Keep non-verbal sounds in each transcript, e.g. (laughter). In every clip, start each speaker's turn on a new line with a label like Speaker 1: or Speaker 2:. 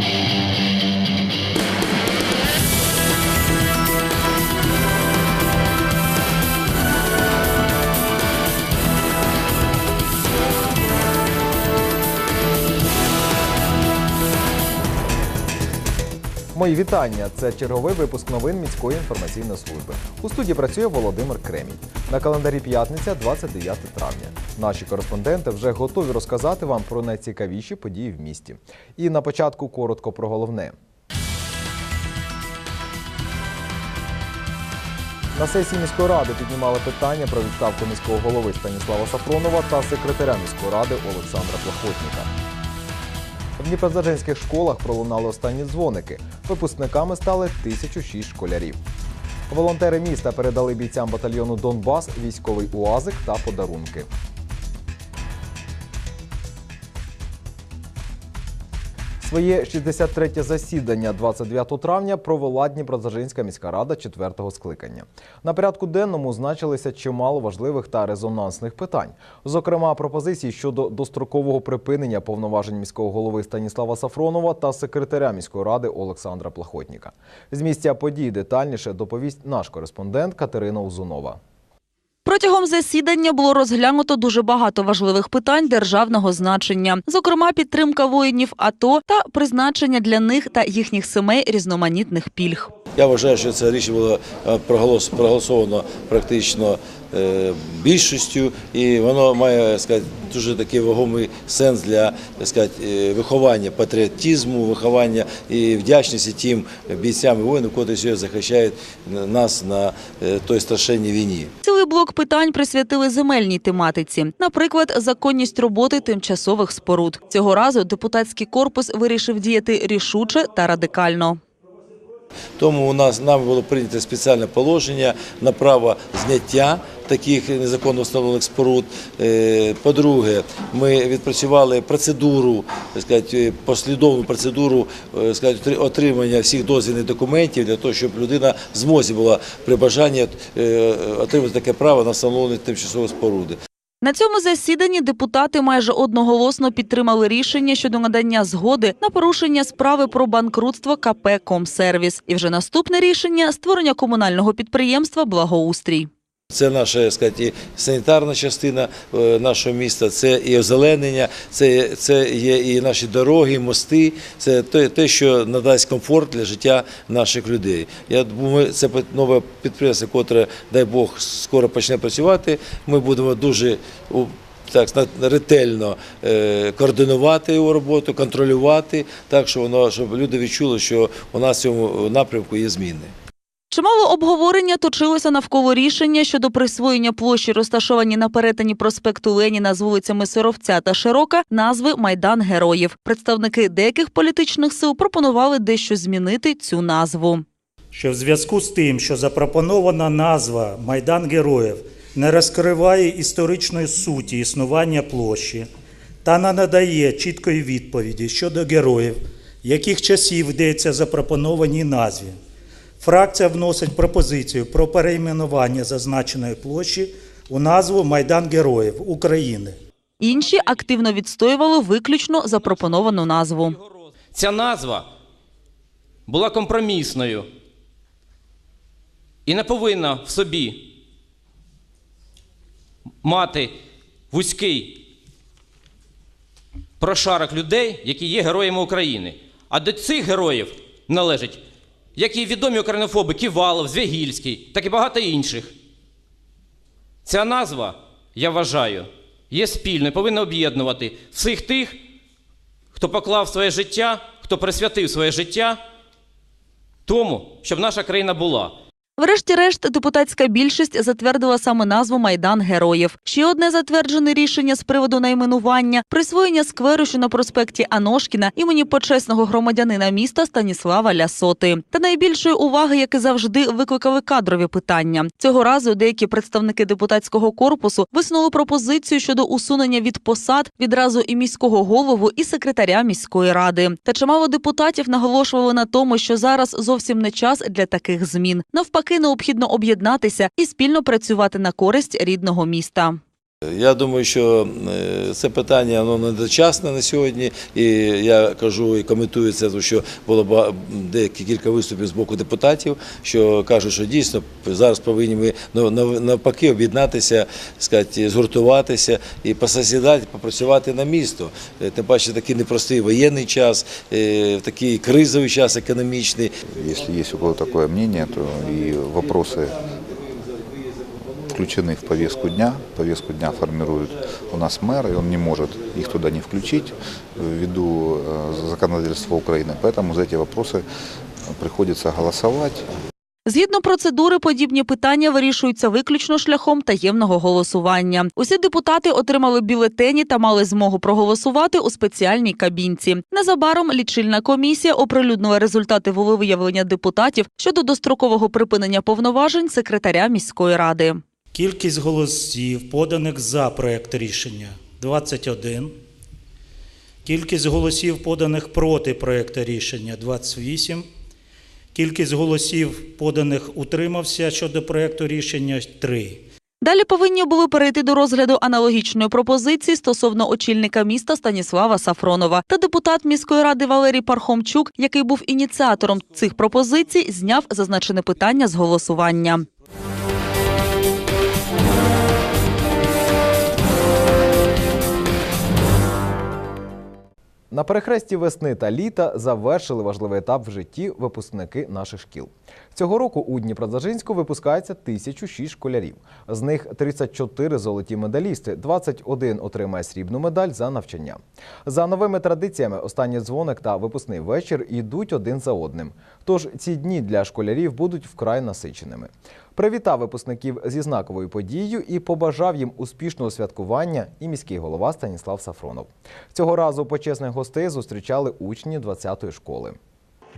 Speaker 1: Thank you. Мої вітання. Це черговий випуск новин міської інформаційної служби. У студії працює Володимир Кремінь. На календарі п'ятниця, 29 травня. Наші кореспонденти вже готові розказати вам про найцікавіші події в місті. І на початку коротко про головне. На сесії міської ради піднімали питання про відставку міського голови Станіслава Сафронова та секретаря міської ради Олександра Плахотніка. В дніпродзержинських школах пролунали останні дзвоники. Випускниками стали 1006 школярів. Волонтери міста передали бійцям батальйону Донбас військовий уазик та подарунки. Своє 63-те засідання 29 травня провела Дніпродзержинська міська рада 4-го скликання. На порядку денному значилися чимало важливих та резонансних питань. Зокрема, пропозиції щодо дострокового припинення повноважень міського голови Станіслава Сафронова та секретаря міської ради Олександра Плахотніка. З місця подій детальніше доповість наш кореспондент Катерина Узунова.
Speaker 2: Протягом засідання було розглянуто дуже багато важливих питань державного значення, зокрема підтримка воїнів АТО та призначення для них та їхніх сімей різноманітних пільг.
Speaker 3: Я вважаю, що це рішення було е, проголос- проголосовано практично е, більшістю, і воно має сказати, дуже такий вагомий сенс для сказати, е, виховання патріотизму, виховання і вдячності тим бійцям і воїнам, котрі сьогодні захищають нас на той страшенній війні.
Speaker 2: Цілий блок питань присвятили земельній тематиці, наприклад, законність роботи тимчасових споруд. Цього разу депутатський корпус вирішив діяти рішуче та радикально.
Speaker 3: Тому у нас нами було прийнято спеціальне положення на право зняття таких незаконно встановлених споруд. Е, По-друге, ми відпрацювали процедуру, сказати, послідовну процедуру е, сказати, отримання всіх дозвільних документів для того, щоб людина в змозі була при бажанні е, отримати таке право на встановлення тимчасової споруди.
Speaker 2: На цьому засіданні депутати майже одноголосно підтримали рішення щодо надання згоди на порушення справи про банкрутство КП «Комсервіс». І вже наступне рішення – створення комунального підприємства «Благоустрій».
Speaker 3: Це наша сказати, санітарна частина е, нашого міста, це і озеленення, це, це є і наші дороги, і мости, це те, те, що надасть комфорт для життя наших людей. Я думаю, це нове підприємство, котре, дай Бог, скоро почне працювати. Ми будемо дуже так ретельно е, координувати його роботу, контролювати, так що воно щоб люди відчули, що у нас в цьому напрямку є зміни.
Speaker 2: Чимало обговорення точилося навколо рішення щодо присвоєння площі, розташовані на перетині проспекту Леніна з вулицями Сировця та Широка, назви Майдан Героїв. Представники деяких політичних сил пропонували дещо змінити цю назву.
Speaker 4: що в зв'язку з тим, що запропонована назва Майдан Героїв не розкриває історичної суті існування площі та не надає чіткої відповіді щодо героїв, яких часів йдеться запропонованій назві. Фракція вносить пропозицію про перейменування зазначеної площі у назву Майдан Героїв України.
Speaker 2: Інші активно відстоювали виключно запропоновану назву.
Speaker 5: Ця назва була компромісною і не повинна в собі мати вузький прошарок людей, які є героями України. А до цих героїв належать як і відомі українофоби Ківалов, Звягільський, так і багато інших. Ця назва, я вважаю, є спільною, повинна об'єднувати всіх тих, хто поклав своє життя, хто присвятив своє життя тому, щоб наша країна була.
Speaker 2: Врешті-решт, депутатська більшість затвердила саме назву Майдан Героїв. Ще одне затверджене рішення з приводу найменування присвоєння скверу, що на проспекті Аношкіна імені почесного громадянина міста Станіслава Лясоти. Та найбільшої уваги, як і завжди, викликали кадрові питання. Цього разу деякі представники депутатського корпусу висунули пропозицію щодо усунення від посад відразу і міського голову, і секретаря міської ради. Та чимало депутатів наголошували на тому, що зараз зовсім не час для таких змін. Навпаки, необхідно об'єднатися і спільно працювати на користь рідного міста.
Speaker 3: Я думаю, що е, це питання воно недочасне на сьогодні, і я кажу і коментую це, що було деякі кілька виступів з боку депутатів, що кажуть, що дійсно зараз повинні ми нав- нав- навпаки об'єднатися, сказати, згуртуватися і пососідати, попрацювати на місто. Е, Тим паче такий непростий воєнний час, е, такий кризовий час економічний.
Speaker 6: Если есть у кого такое мнение, то и вопросы включены в повестку дня. Повестку дня формирует у нас мэр, и он не может их туда не включить ввиду э, законодательства Украины. Поэтому за эти вопросы приходится голосовать.
Speaker 2: Згідно процедури, подібні питання вирішуються виключно шляхом таємного голосування. Усі депутати отримали бюлетені та мали змогу проголосувати у спеціальній кабінці. Незабаром лічильна комісія оприлюднила результати волевиявлення депутатів щодо дострокового припинення повноважень секретаря міської ради.
Speaker 4: Кількість голосів, поданих за проект рішення 21. Кількість голосів, поданих проти проекту рішення 28. Кількість голосів, поданих утримався щодо проекту рішення 3.
Speaker 2: Далі повинні були перейти до розгляду аналогічної пропозиції стосовно очільника міста Станіслава Сафронова. Та депутат міської ради Валерій Пархомчук, який був ініціатором цих пропозицій, зняв зазначене питання з голосування.
Speaker 1: На перехресті весни та літа завершили важливий етап в житті випускники наших шкіл. Цього року у Дніпродзержинську випускається 1006 школярів. З них 34 золоті медалісти, 21 отримає срібну медаль за навчання. За новими традиціями останній дзвоник та випускний вечір йдуть один за одним. Тож ці дні для школярів будуть вкрай насиченими. Привітав випускників зі знаковою подією і побажав їм успішного святкування і міський голова Станіслав Сафронов. Цього разу почесних гостей зустрічали учні 20-ї школи.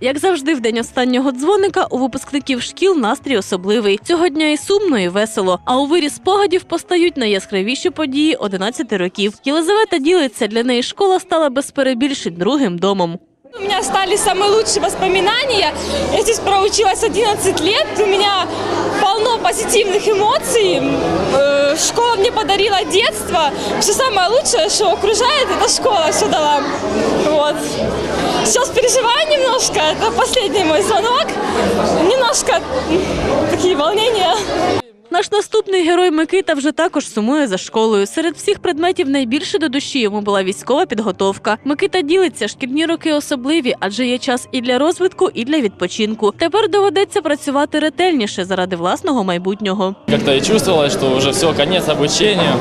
Speaker 7: Як завжди, в день останнього дзвоника у випускників шкіл настрій особливий. Цього дня і сумно, і весело. А у вирі спогадів постають найяскравіші події 11 років. Єлизавета ділиться, для неї школа стала без перебільшень другим домом.
Speaker 8: У меня остались самые лучшие воспоминания. Я здесь проучилась 11 лет, у меня полно позитивных эмоций. Э, Школа мне подарила детство. Все самое лучшее, что окружает, это школа все дала. Вот. Сейчас переживаю немножко, это последний мой звонок. Немножко такие волнения.
Speaker 7: Наш наступний герой Микита вже також сумує за школою. Серед всіх предметів найбільше до душі йому була військова підготовка. Микита ділиться, шкільні роки особливі, адже є час і для розвитку, і для відпочинку. Тепер доведеться працювати ретельніше заради власного майбутнього.
Speaker 9: Как-то и чувствовалось, что уже все, конец обучения.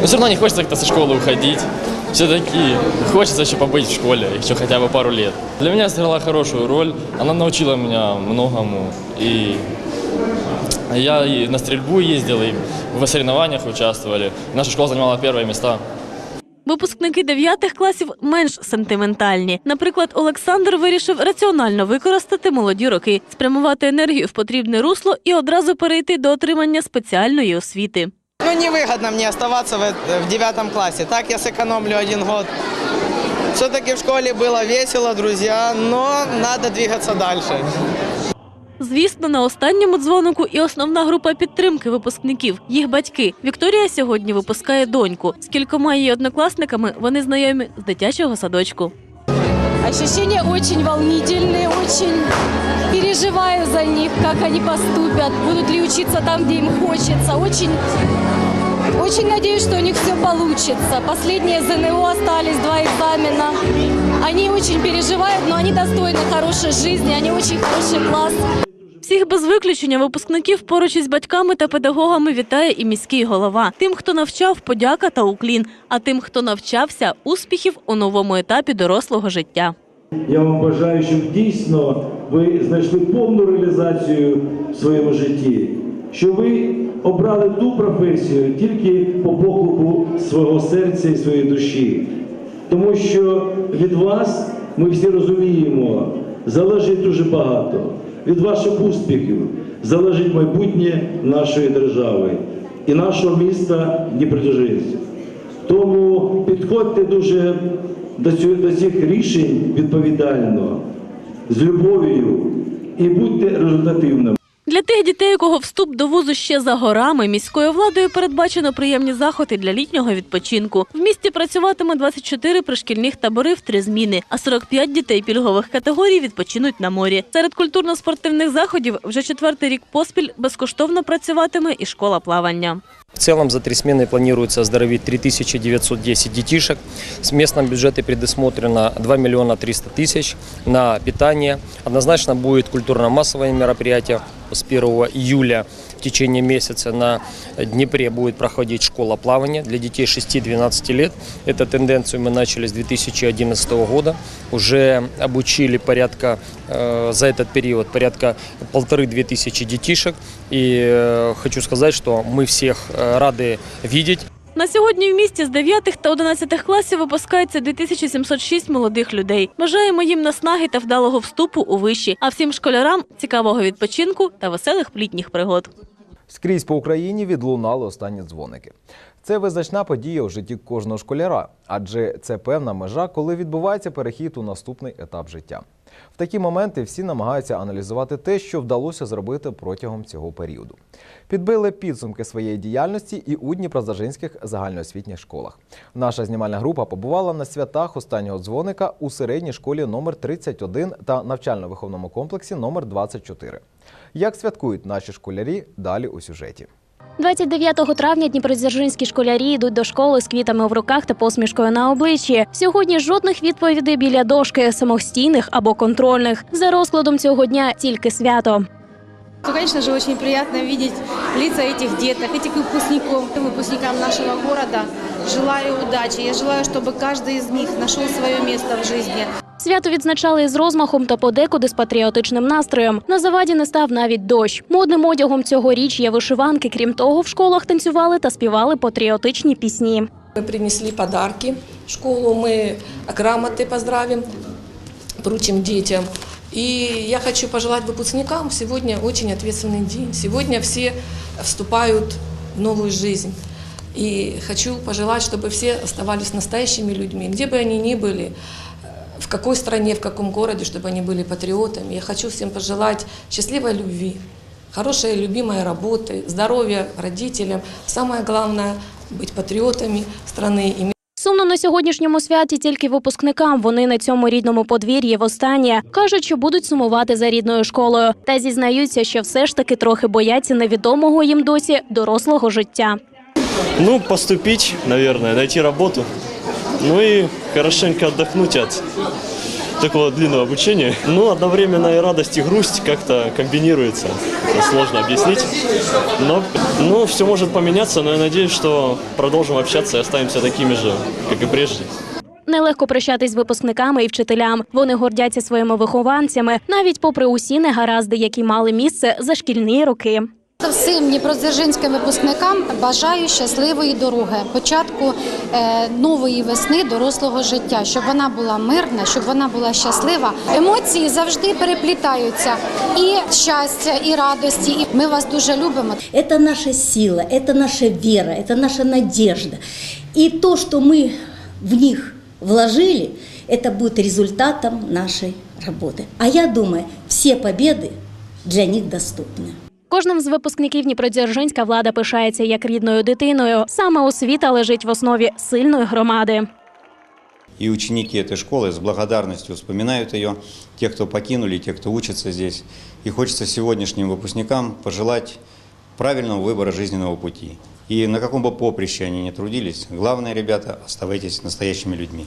Speaker 9: Но все равно не хочется как-то со школы уходить Все-таки хочется еще побыть в школе, еще хотя бы пару лет. Для меня сыграла хорошую роль. Она научила меня многому. И я и на стрельбу ездил, и в соревнованиях участвовали. Наша школа занимала первые места.
Speaker 7: Випускники дев'ятих класів менш сентиментальні. Наприклад, Олександр вирішив раціонально використати молоді роки, спрямувати енергію в потрібне русло і одразу перейти до отримання спеціальної освіти.
Speaker 10: Ну, невыгодно мне оставаться в, в девятом классе. Так я сэкономлю один год. Все-таки в школе было весело, друзья, но надо двигаться дальше.
Speaker 7: Звісно, на останньому дзвонику і основна група підтримки випускників їх батьки. Вікторія сьогодні випускає доньку. З кількома її однокласниками вони знайомі з дитячого садочку.
Speaker 11: Ощущения очень волнительные, очень переживаю за них, как они поступят, будут ли учиться там, где им хочется. Очень, очень надеюсь, что у них все получится. Последние ЗНО остались, два экзамена. Они очень переживают, но они достойны хорошей жизни, они очень хороший класс.
Speaker 7: Всіх без виключення випускників поруч із батьками та педагогами вітає і міський голова. Тим, хто навчав, подяка та уклін. А тим, хто навчався, успіхів у новому етапі дорослого життя.
Speaker 12: Я вам бажаю, щоб дійсно ви знайшли повну реалізацію в своєму житті, що ви обрали ту професію тільки по поклику свого серця і своєї душі. Тому що від вас ми всі розуміємо, залежить дуже багато. Від ваших успіхів залежить майбутнє нашої держави і нашого міста Дніпродзержинська. Тому підходьте дуже до до цих рішень відповідально, з любов'ю і будьте результативними.
Speaker 7: Для тих дітей, у кого вступ до вузу ще за горами, міською владою передбачено приємні заходи для літнього відпочинку. В місті працюватиме 24 пришкільних табори в три зміни, а 45 дітей пільгових категорій відпочинуть на морі. Серед культурно-спортивних заходів вже четвертий рік поспіль безкоштовно працюватиме і школа плавання.
Speaker 13: В целом за три смены планируется оздоровить 3910 детишек. С местном бюджете предусмотрено 2 миллиона 300 тысяч на питание. Однозначно будет культурно-массовое мероприятие с 1 июля течение месяца на Днепре будет проходить школа плавания для детей 6-12 лет. Эту тенденцию мы начали с 2011 года. Уже обучили порядка, э, за этот период порядка полторы-две тысячи детишек. И э, хочу сказать, что мы всех э, рады видеть.
Speaker 7: На сьогодні в місті з 9 та 11 класів випускається 2706 молодих людей. Бажаємо їм наснаги та вдалого вступу у виші, а всім школярам цікавого відпочинку та веселих літніх пригод.
Speaker 1: Скрізь по Україні відлунали останні дзвоники. Це визначна подія у житті кожного школяра, адже це певна межа, коли відбувається перехід у наступний етап життя. В такі моменти всі намагаються аналізувати те, що вдалося зробити протягом цього періоду. Підбили підсумки своєї діяльності і у Дніпродзержинських загальноосвітніх школах. Наша знімальна група побувала на святах останнього дзвоника у середній школі номер 31 та навчально-виховному комплексі номер 24. Як святкують наші школярі, далі у сюжеті.
Speaker 11: 29 травня дніпродзержинські школярі йдуть до школи з квітами в руках та посмішкою на обличчі. Сьогодні жодних відповідей біля дошки, самостійних або контрольних. За розкладом цього дня тільки свято.
Speaker 14: То, конечно же, очень приятно видеть лица этих деток, этих выпускников, выпускникам нашего города. Желаю удачи. Я желаю, чтобы каждый из них нашел свое место в жизни.
Speaker 11: Свято відзначали з розмахом та подекуди з патріотичним настроєм. На заваді не став навіть дощ. Модним одягом цьогоріч є вишиванки. Крім того, в школах танцювали та співали патріотичні пісні.
Speaker 15: Мы принесли подарки в школу, мы грамоты поздравим, вручим детям. И я хочу пожелать выпускникам, сегодня очень ответственный день. Сегодня все вступают в новую жизнь. И хочу пожелать, чтобы все оставались настоящими людьми, где бы они ни были, в какой стране, в каком городе, чтобы они были патриотами. Я хочу всем пожелать счастливой любви, хорошей любимой работы, здоровья родителям. Самое главное – быть патриотами страны, иметь
Speaker 11: Сумно на сьогоднішньому святі тільки випускникам. Вони на цьому рідному подвір'ї востаннє кажуть, що будуть сумувати за рідною школою, та зізнаються, що все ж таки трохи бояться невідомого їм досі дорослого життя.
Speaker 16: Ну, поступить, наверное, найти работу. Ну и хорошенько отдохнуть от такого длинного обучения. Ну, одновременно и радость, и грусть как-то комбинируется. Это сложно объяснить. Но ну, все может поменяться, но я надеюсь, что продолжим общаться и останемся такими же, как и прежде.
Speaker 11: Нелегко прощатись з випускниками і вчителям. Вони гордяться своїми вихованцями, навіть попри усі негаразди, які мали місце за шкільні роки.
Speaker 17: Всім дніпродзержинським випускникам бажаю щасливої дороги, початку е, нової весни дорослого життя, щоб вона була мирна, щоб вона була щаслива. Емоції завжди переплітаються і щастя, і радості. І ми вас дуже любимо.
Speaker 18: Это наша сила, это наша вера, это наша надежда. И то, что мы в них вложили, это будет результатом нашей работы. А я думаю, все победы для них доступны.
Speaker 11: Кожним з випускників Дніпродзержинська влада пишається як рідною дитиною. Саме освіта лежить в основі сильної громади.
Speaker 19: И ученики этой школы с благодарностью вспоминают ее, те, кто покинули, те, кто учится здесь. И хочется сегодняшним выпускникам пожелать правильного выбора жизненного пути. И на каком бы поприще они ни трудились, главное, ребята, оставайтесь настоящими людьми.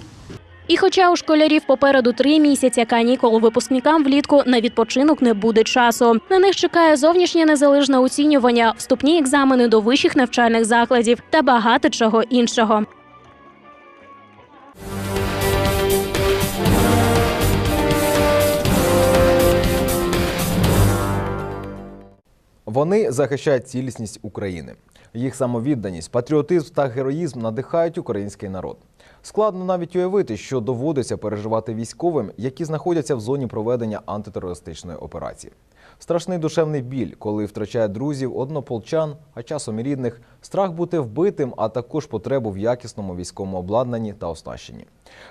Speaker 11: І хоча у школярів попереду три місяці канікул, випускникам влітку на відпочинок не буде часу. На них чекає зовнішнє незалежне оцінювання, вступні екзамени до вищих навчальних закладів та багато чого іншого.
Speaker 1: Вони захищають цілісність України. Їх самовідданість, патріотизм та героїзм надихають український народ. Складно навіть уявити, що доводиться переживати військовим, які знаходяться в зоні проведення антитерористичної операції. Страшний душевний біль, коли втрачає друзів, однополчан, а часом і рідних, страх бути вбитим, а також потребу в якісному військовому обладнанні та оснащенні.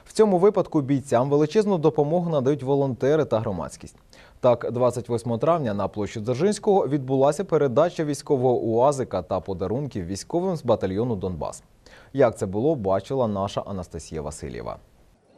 Speaker 1: В цьому випадку бійцям величезну допомогу надають волонтери та громадськість. Так, 28 травня на площі Дзержинського відбулася передача військового уазика та подарунків військовим з батальйону Донбас. Як це було, бачила наша Анастасія Васильєва.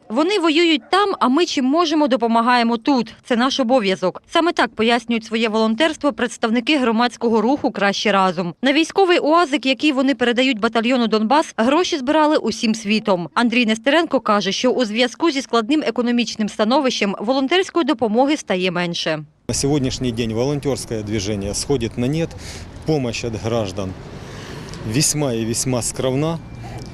Speaker 20: Вони воюють там, а ми чим можемо допомагаємо тут. Це наш обов'язок. Саме так пояснюють своє волонтерство представники громадського руху Краще разом. На військовий уазик, який вони передають батальйону Донбас, гроші збирали усім світом. Андрій Нестеренко каже, що у зв'язку зі складним економічним становищем волонтерської допомоги стає менше.
Speaker 21: На сегодняшний день волонтерское движение сходит на нет, помощь от граждан весьма и весьма скромна,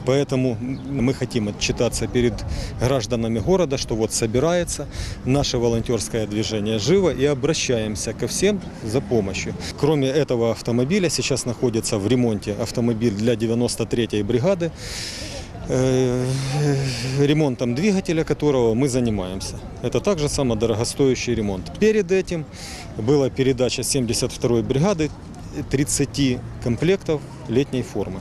Speaker 21: поэтому мы хотим отчитаться перед гражданами города, что вот собирается наше волонтерское движение живо и обращаемся ко всем за помощью. Кроме этого автомобиля сейчас находится в ремонте автомобиль для 93-й бригады, э, ремонтом двигателя которого мы занимаемся. Это также самый дорогостоящий ремонт. Перед этим была передача 72-й бригады 30 комплектов летней формы.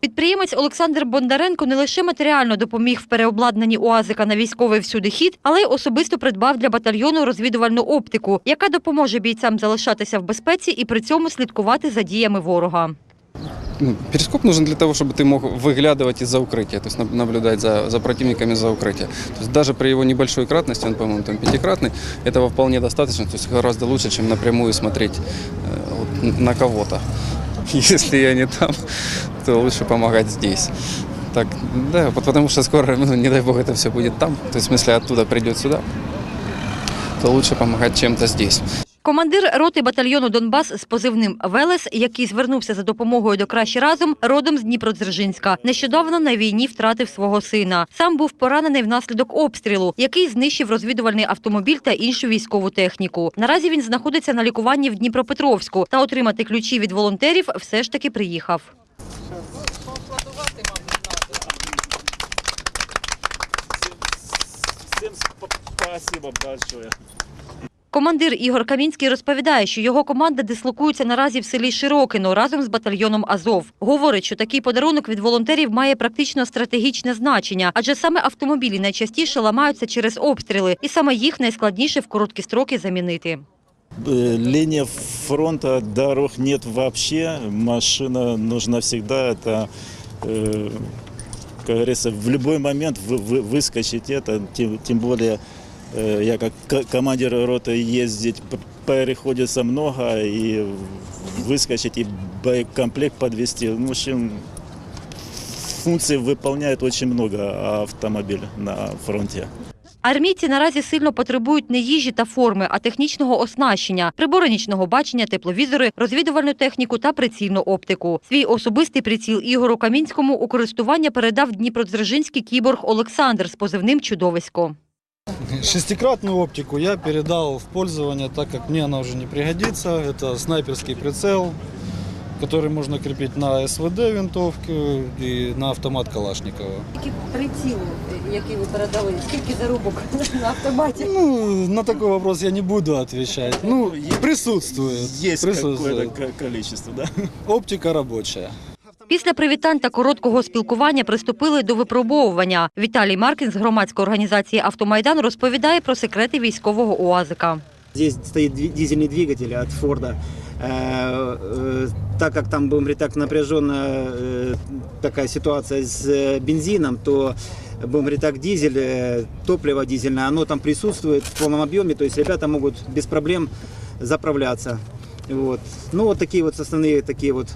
Speaker 20: Підприємець Олександр Бондаренко не лише матеріально допоміг в переобладнанні УАЗика на військовий всюди хід, але й особисто придбав для батальйону розвідувальну оптику, яка допоможе бійцям залишатися в безпеці і при цьому слідкувати за діями ворога.
Speaker 22: Ну, Перископ нужен для того, чтобы ты мог выглядывать из-за укрытия, то есть наб- наблюдать за, за противниками за укрытия. То есть даже при его небольшой кратности, он, по-моему, там пятикратный, этого вполне достаточно, то есть гораздо лучше, чем напрямую смотреть э, вот н- на кого-то. (laughs) Если я не там, то лучше помогать здесь. Так, да, потому что скоро, ну, не дай бог, это все будет там, то есть в смысле оттуда придет сюда, то лучше помогать чем-то здесь.
Speaker 20: Командир роти батальйону Донбас з позивним Велес, який звернувся за допомогою до краще разом, родом з Дніпродзержинська. Нещодавно на війні втратив свого сина. Сам був поранений внаслідок обстрілу, який знищив розвідувальний автомобіль та іншу військову техніку. Наразі він знаходиться на лікуванні в Дніпропетровську та отримати ключі від волонтерів все ж таки приїхав.
Speaker 23: Большое.
Speaker 20: Командир Ігор Камінський розповідає, що його команда дислокується наразі в селі Широкино разом з батальйоном Азов. Говорить, що такий подарунок від волонтерів має практично стратегічне значення, адже саме автомобілі найчастіше ламаються через обстріли, і саме їх найскладніше в короткі строки замінити.
Speaker 23: Э, Линия фронта, дорог нет вообще. Машина нужна всегда. Это, э, как говорится, в любой момент вы- вы- выскочить это. Тем, тем более, э, я как к- командир роты ездить п- приходится много. И выскочить, и боекомплект подвести. Ну, В общем, функций выполняет очень много автомобиль на фронте.
Speaker 20: Армійці наразі сильно потребують не їжі та форми, а технічного оснащення, прибори нічного бачення, тепловізори, розвідувальну техніку та прицільну оптику. Свій особистий приціл Ігору Камінському у користування передав дніпродзержинський кіборг Олександр з позивним Чудовисько.
Speaker 24: Шестикратную оптику я передал в пользование, так как мне она уже не пригодится. Это снайперский прицел, который можно крепить на СВД винтовку и на автомат Калашникова.
Speaker 20: Який приціл, який ви передали? Скільки зарубок (laughs) на автоматі?
Speaker 24: Ну, на такой вопрос я не буду отвечать. Ну, присутствует.
Speaker 23: Есть
Speaker 24: присутствует.
Speaker 23: какое-то количество, да.
Speaker 24: Оптика рабочая.
Speaker 20: Після привітань та короткого спілкування приступили до випробовування. Віталій Маркін з громадської організації Автомайдан розповідає про секрети військового УАЗика.
Speaker 25: Здесь стоит дви- дизельный двигатель от Форда. Э, э, Так как там, будем говорить так, напряженная э, такая ситуация с э, бензином, то, будем говорить так, дизель, э, топливо дизельное, оно там присутствует в полном объеме, то есть ребята могут без проблем заправляться. Вот. Ну, вот такие вот основные такие вот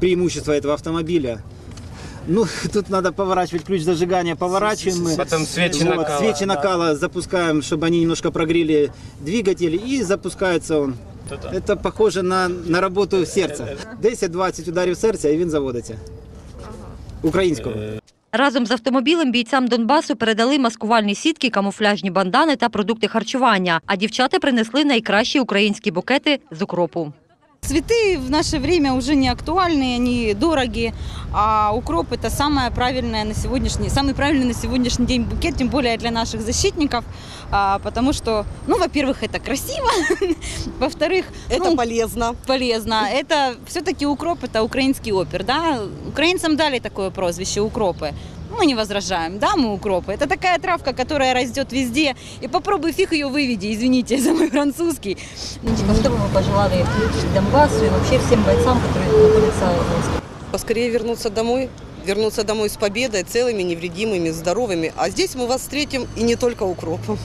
Speaker 25: преимущества этого автомобиля. Ну, (laughs) тут надо поворачивать ключ зажигания, поворачиваем мы.
Speaker 5: Потом свечи
Speaker 25: Вот,
Speaker 5: накала.
Speaker 25: Свечи накала запускаем, чтобы они немножко прогрели двигатель, и запускается он. Это похоже на, на работу серця. 10-20 ударів серця, і він заводиться. Українського.
Speaker 20: Разом з автомобілем бійцям Донбасу передали маскувальні сітки, камуфляжні бандани та продукти харчування. А дівчата принесли найкращі українські букети з укропу.
Speaker 26: Цветы в наше время уже не актуальны, они дороги, а укроп это самое правильное на сегодняшний, самый правильный на сегодняшний день букет, тем более для наших защитников, а, потому что, ну, во-первых, это красиво, (laughs) во-вторых, это
Speaker 27: Ну,
Speaker 26: полезно. Полезно. Это все-таки укроп, это украинский опер, да? Украинцам дали такое прозвище укропы. Мы не возражаем, да, мы укропы. Это такая травка, которая растет везде. И попробуй фиг ее выведи, извините за мой французский.
Speaker 20: Что бы вы пожелали Донбассу и вообще всем бойцам, которые находятся в войске?
Speaker 27: Поскорее вернуться домой, вернуться домой с победой, целыми, невредимыми, здоровыми. А здесь мы вас встретим и не только укропом.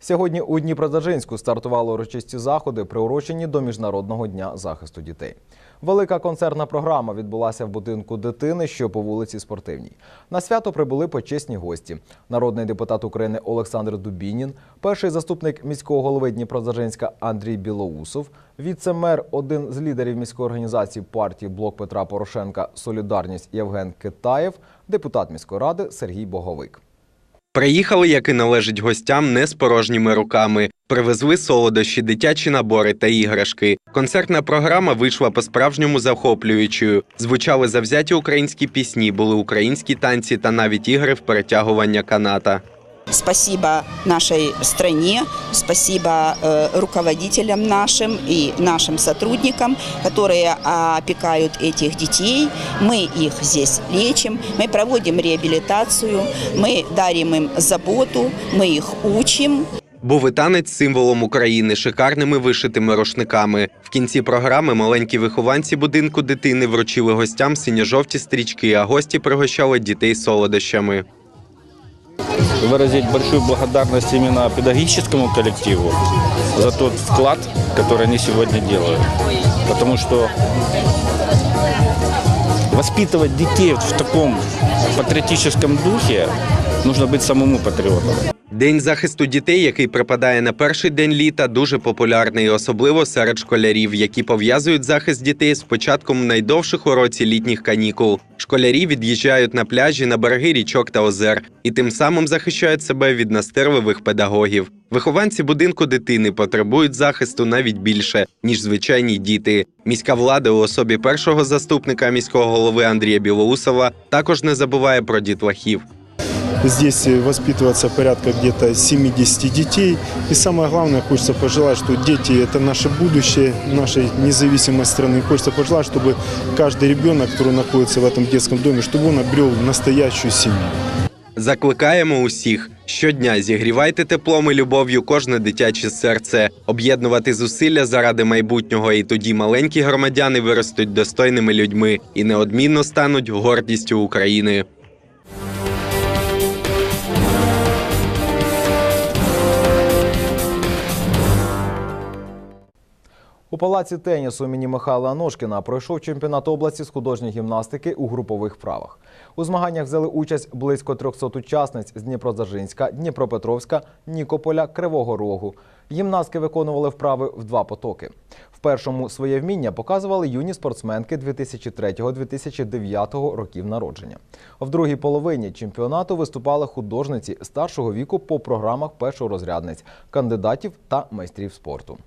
Speaker 1: Сьогодні у Дніпродзержинську стартували урочисті заходи, приурочені до Міжнародного дня захисту дітей. Велика концертна програма відбулася в будинку дитини, що по вулиці Спортивній. На свято прибули почесні гості: народний депутат України Олександр Дубінін, перший заступник міського голови Дніпродзержинська Андрій Білоусов, віце-мер, один з лідерів міської організації партії Блок Петра Порошенка Солідарність Євген Китаєв, депутат міської ради Сергій Боговик.
Speaker 28: Приїхали, як і належить гостям, не з порожніми руками. Привезли солодощі, дитячі набори та іграшки. Концертна програма вийшла по-справжньому захоплюючою. Звучали завзяті українські пісні, були українські танці та навіть ігри в перетягування каната.
Speaker 29: Спасибо нашей стране, спасибо э, руководителям нашим и нашим сотрудникам, которые опекают этих детей. Мы их здесь лечим, мы проводим реабилитацию, мы дарим им заботу, мы их учим.
Speaker 28: Був танець символом України, шикарними вишитими рушниками. В кінці програми маленькі вихованці будинку дитини вручили гостям синьо-жовті стрічки, а гості пригощали дітей солодощами.
Speaker 30: выразить большую благодарность именно педагогическому коллективу за тот вклад, который они сегодня делают. Потому что воспитывать детей в таком патриотическом духе нужно быть самому патриотом.
Speaker 28: День захисту дітей, який припадає на перший день літа, дуже популярний, особливо серед школярів, які пов'язують захист дітей з початком найдовших у році літніх канікул. Школярі від'їжджають на пляжі на береги річок та озер і тим самим захищають себе від настирливих педагогів. Вихованці будинку дитини потребують захисту навіть більше ніж звичайні діти. Міська влада у особі першого заступника міського голови Андрія Білоусова також не забуває про дітлахів.
Speaker 31: Здесь воспитывается порядка где-то 70 детей. И самое главное, хочется пожелать, что дети – это наше будущее нашей независимой страны. Хочется пожелать, чтобы каждый ребенок, который находится в этом детском доме, чтобы он обрел настоящую семью.
Speaker 28: Закликаємо усіх щодня зігрівайте теплом і любов'ю кожне дитяче серце, об'єднувати зусилля заради майбутнього, і тоді маленькі громадяни виростуть достойними людьми і неодмінно стануть гордістю України.
Speaker 1: У палаці тенісу імені Михайла Аношкіна пройшов чемпіонат області з художньої гімнастики у групових вправах. У змаганнях взяли участь близько 300 учасниць з Дніпродзержинська, Дніпропетровська, Нікополя, Кривого Рогу. Гімнастки виконували вправи в два потоки. В першому своє вміння показували юні спортсменки 2003-2009 років народження. В другій половині чемпіонату виступали художниці старшого віку по програмах першорозрядниць, кандидатів та майстрів спорту.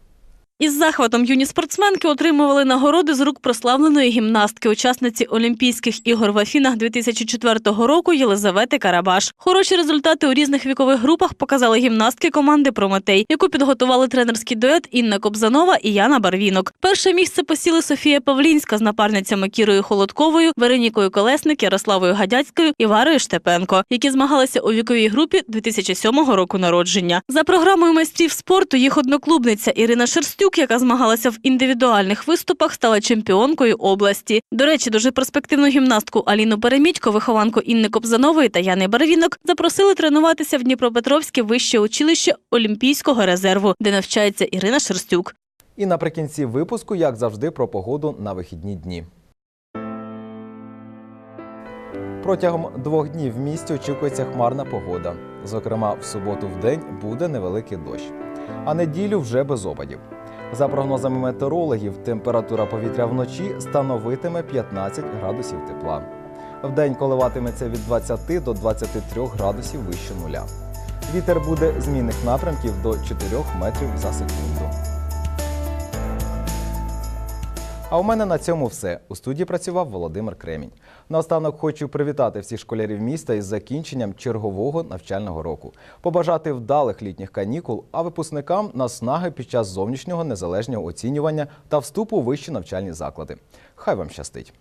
Speaker 7: Із захватом юні спортсменки отримували нагороди з рук прославленої гімнастки, учасниці Олімпійських ігор в Афінах 2004 року Єлизавети Карабаш. Хороші результати у різних вікових групах показали гімнастки команди Прометей, яку підготували тренерський дует Інна Кобзанова і Яна Барвінок. Перше місце посіли Софія Павлінська з напарницями Кірою Холодковою, Веронікою Колесник, Ярославою Гадяцькою і Варою Штепенко, які змагалися у віковій групі 2007 року народження. За програмою майстрів спорту їх одноклубниця Ірина Шерстюк, яка змагалася в індивідуальних виступах, стала чемпіонкою області. До речі, дуже перспективну гімнастку Аліну Перемідько, вихованку Інни Кобзанової та Яни Барвінок, запросили тренуватися в Дніпропетровське вище училище Олімпійського резерву, де навчається Ірина Шерстюк.
Speaker 1: І наприкінці випуску, як завжди, про погоду на вихідні дні. Протягом двох днів в місті очікується хмарна погода. Зокрема, в суботу в день буде невеликий дощ, а неділю вже без опадів. За прогнозами метеорологів, температура повітря вночі становитиме 15 градусів тепла. Вдень коливатиметься від 20 до 23 градусів вище нуля. Вітер буде змінних напрямків до 4 метрів за секунду. А у мене на цьому все. У студії працював Володимир Кремінь. Наостанок хочу привітати всіх школярів міста із закінченням чергового навчального року, побажати вдалих літніх канікул, а випускникам наснаги під час зовнішнього незалежного оцінювання та вступу у вищі навчальні заклади. Хай вам щастить!